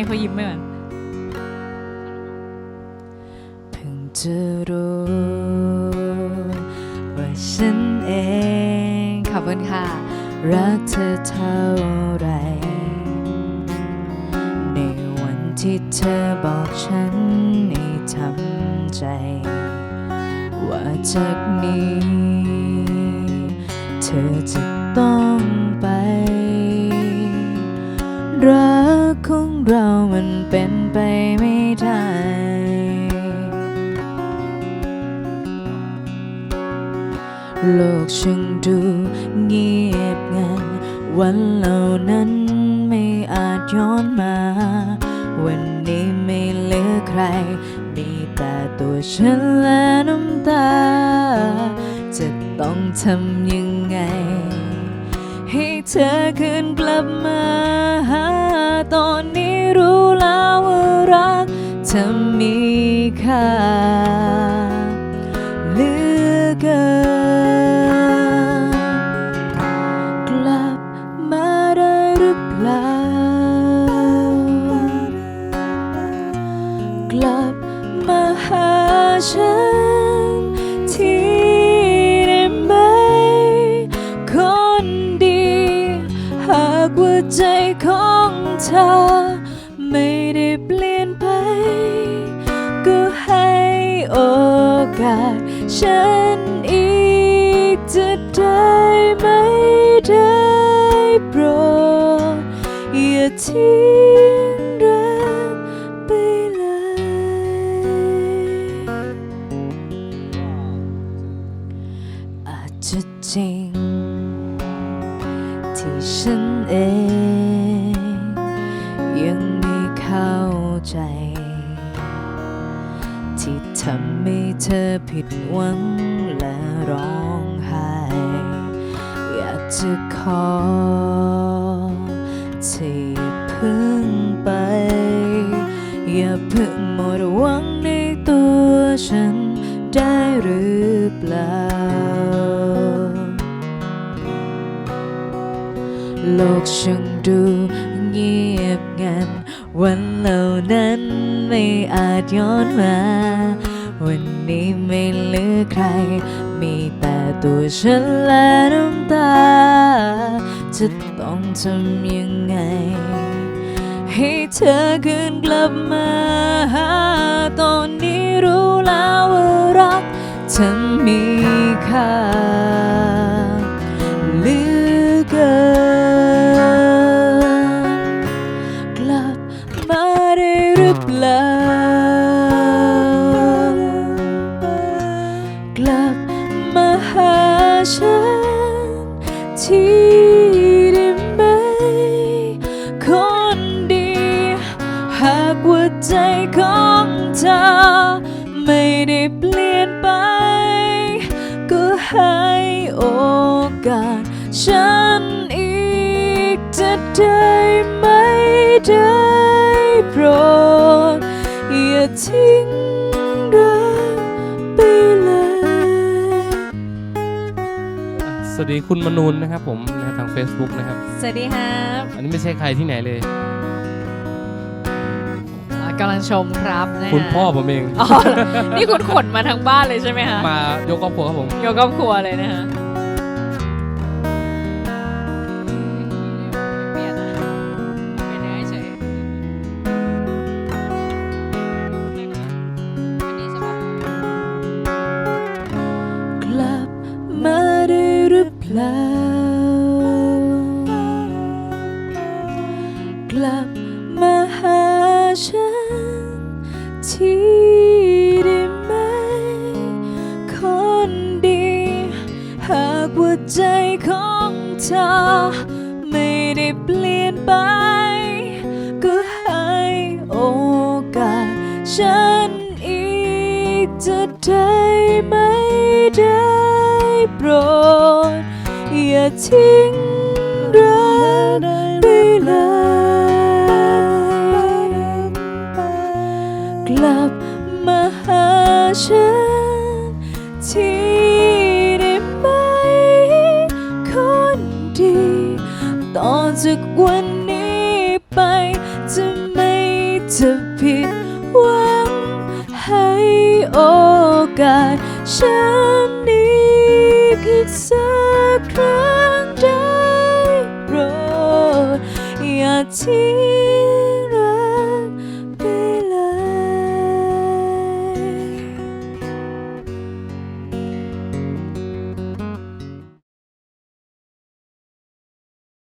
ให้เขายิ้มไปก่อนเพิ่งจะรู้ว่าฉันเอง ขอบคุณค่ะ รักเธอเท่าไร ในวันที่เธอบอกฉันให้ทำใจ ว่าจากนี้ เธอจะต้องไป โลกช่างดูเงียบงัน วันเหล่านั้นไม่อาจย้อนมา วันนี้ไม่เหลือใคร มีแต่ตัวฉันและน้ำตา จะต้องทำยังไง ให้เธอคืนกลับมาหาตอนนี้รู้แล้วว่ารักเธอมีค่า ฉันที่ได้ไหม คนดี หากว่าใจของเธอ ไม่ได้เปลี่ยนไป ก็ให้โอกาสฉันอีกจะได้ไหมได้โปรดอย่าทิ้ง จะจริง ที่ฉันเอง ยังไม่เข้าใจ ที่ทำให้เธอผิดหวังและร้องไห้ อยากจะขอที่พึ่งไป อย่าเพึ่งหมดหวังในตัวฉันได้หรือเปล่า ลกช่างดูเงียบงัน วันเหล่านั้นไม่อาจย้อนมา วันนี้ไม่เหลือใคร มีแต่ตัวฉันและน้ำตา จะต้องทำยังไง ให้เธอคืนกลับมาหาตอนนี้รู้แล้วว่ารักเธอมีค่า กลับมาหาฉันที่ได้ไหม คนดี หากว่าใจของเธอไม่ได้เปลี่ยนไป ก็ให้โอกาสฉันอีกจะได้ไหมได้อ ทิ้งรักไปเลย สวัสดีคุณมนูนนะครับผมนะฮะทาง Facebook นะครับ สวัสดีครับอันนี้ไม่ใช่ใครที่ไหนเลย อ่ากำลังชมครับนะฮะคุณพ่อผมเอง อ๋อนี่คุณขนมาทั้งบ้านเลยใช่ไหมคะมายกครอบครัวครับผมยกครอบครัวเลยนะฮะ หรือเปล่ากลับมาหาฉันที่ได้ไหม คนดี หากว่าใจของเธอไม่ได้เปลี่ยนไป ก็ให้โอกาสฉันอีกจะได้ไหมได้โปรด อย่าทิ้งรักไปเลยกลับมาหาฉันทีได้ไหม คนดี ต่อจากวันนี้ไป จะไม่จะผิดหวังให้โอกาสฉันอีกสัก ครั้งได้โปรดอย่าทิ้ง